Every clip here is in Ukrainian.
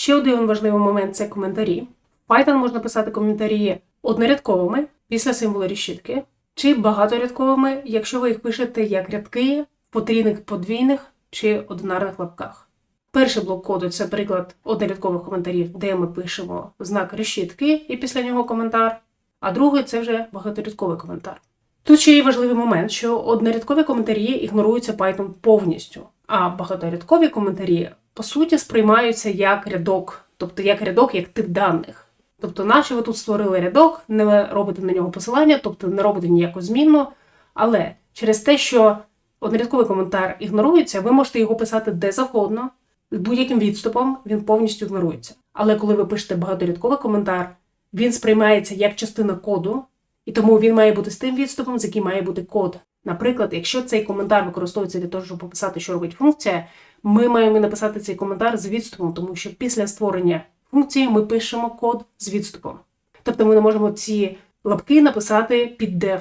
Ще один важливий момент це коментарі. В Python можна писати коментарі однорядковими після символу решітки, чи багаторядковими, якщо ви їх пишете як рядки в потрійних подвійних чи одинарних лапках. Перший блок коду це приклад однорядкових коментарів, де ми пишемо знак решітки і після нього коментар, а другий це вже багаторядковий коментар. Тут ще є важливий момент, що однорядкові коментарі ігноруються Python повністю, а багаторядкові коментарі по суті сприймаються як рядок, тобто як рядок, як тип даних. Тобто, наче ви тут створили рядок, не робите на нього посилання, тобто не робите ніяку зміну. Але через те, що однорядковий коментар ігнорується, ви можете його писати де завгодно, з будь-яким відступом він повністю ігнорується. Але коли ви пишете багаторядковий коментар, він сприймається як частина коду, і тому він має бути з тим відступом, з яким має бути код. Наприклад, якщо цей коментар використовується для того, щоб пописати, що робить функція, ми маємо написати цей коментар з відступом, тому що після створення функції ми пишемо код з відступом. Тобто ми не можемо ці лапки написати під def.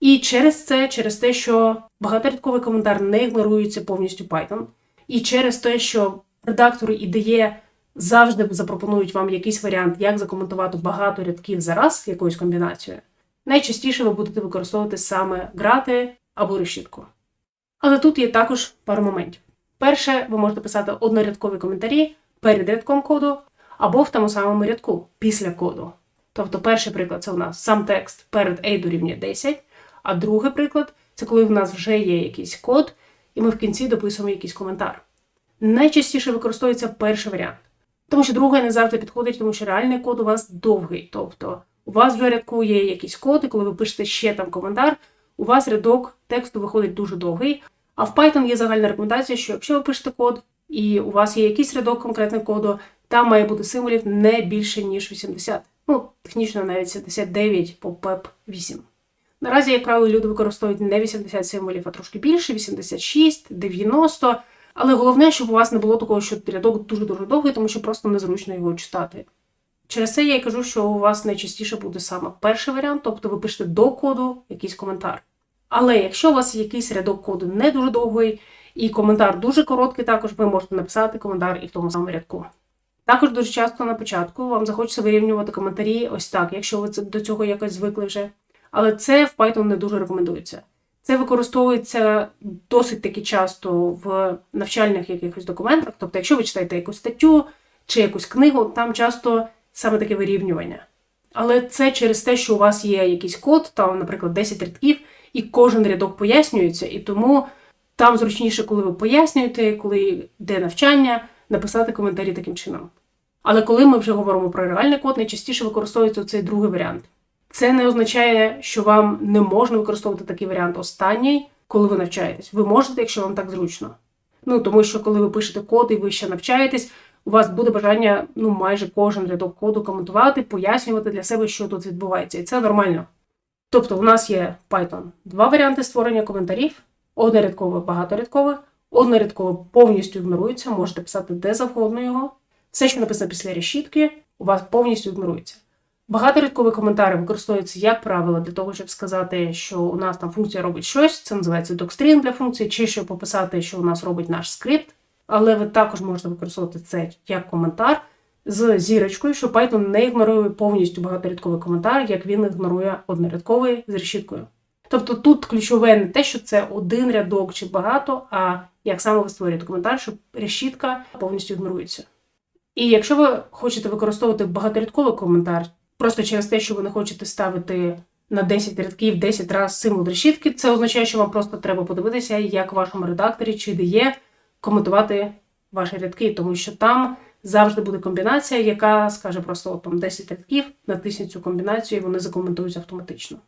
І через це, через те, що багаторядковий коментар не ігнорується повністю Python, і через те, що редактори IDE завжди запропонують вам якийсь варіант, як закоментувати багато рядків за раз якоюсь комбінацією, найчастіше ви будете використовувати саме грати або решітку. Але тут є також пару моментів. Перше, ви можете писати однорядкові коментарі перед рядком коду або в тому самому рядку після коду. Тобто, перший приклад це у нас сам текст перед a дорівнює 10, а другий приклад це коли в нас вже є якийсь код, і ми в кінці дописуємо якийсь коментар. Найчастіше використовується перший варіант, тому що другий не завжди підходить, тому що реальний код у вас довгий. Тобто у вас вже рядку є якийсь код, і коли ви пишете ще там коментар, у вас рядок тексту виходить дуже довгий. А в Python є загальна рекомендація, що якщо ви пишете код, і у вас є якийсь рядок конкретного коду, там має бути символів не більше, ніж 80. Ну, технічно навіть 79 по PEP 8. Наразі, як правило, люди використовують не 80 символів, а трошки більше, 86, 90. Але головне, щоб у вас не було такого, що рядок дуже-дуже довгий, тому що просто незручно його читати. Через це я й кажу, що у вас найчастіше буде саме перший варіант, тобто ви пишете до коду якийсь коментар. Але якщо у вас якийсь рядок коду не дуже довгий, і коментар дуже короткий, також ви можете написати коментар і в тому самому рядку. Також дуже часто на початку вам захочеться вирівнювати коментарі ось так, якщо ви до цього якось звикли вже. Але це в Python не дуже рекомендується. Це використовується досить таки часто в навчальних якихось документах. Тобто, якщо ви читаєте якусь статтю чи якусь книгу, там часто саме таке вирівнювання. Але це через те, що у вас є якийсь код, там, наприклад, 10 рядків, і кожен рядок пояснюється, і тому там зручніше, коли ви пояснюєте, коли йде навчання, написати коментарі таким чином. Але коли ми вже говоримо про реальний код, найчастіше використовується цей другий варіант. Це не означає, що вам не можна використовувати такий варіант останній, коли ви навчаєтесь. Ви можете, якщо вам так зручно. Ну тому що коли ви пишете код і ви ще навчаєтесь, у вас буде бажання ну майже кожен рядок коду коментувати, пояснювати для себе, що тут відбувається, і це нормально. Тобто, у нас є Python два варіанти створення коментарів: однорядкове, багаторядкове. Однорядкове повністю ігнорується, можете писати де завгодно його. Все, що написано після решітки, у вас повністю ігнорується. Багаторядкові коментарі використовуються, як правило, для того, щоб сказати, що у нас там функція робить щось, це називається докстрін для функції, чи щоб пописати, що у нас робить наш скрипт. Але ви також можете використовувати це як коментар з зірочкою, що Python не ігнорує повністю багаторядковий коментар, як він ігнорує однорядковий з решіткою. Тобто тут ключове не те, що це один рядок чи багато, а як саме ви створюєте коментар, щоб решітка повністю ігнорується. І якщо ви хочете використовувати багаторядковий коментар, просто через те, що ви не хочете ставити на 10 рядків 10 разів символ решітки, це означає, що вам просто треба подивитися, як в вашому редакторі чи де є коментувати ваші рядки, тому що там завжди буде комбінація, яка скаже просто от там 10 рядків, натисніть цю комбінацію, і вони закоментуються автоматично.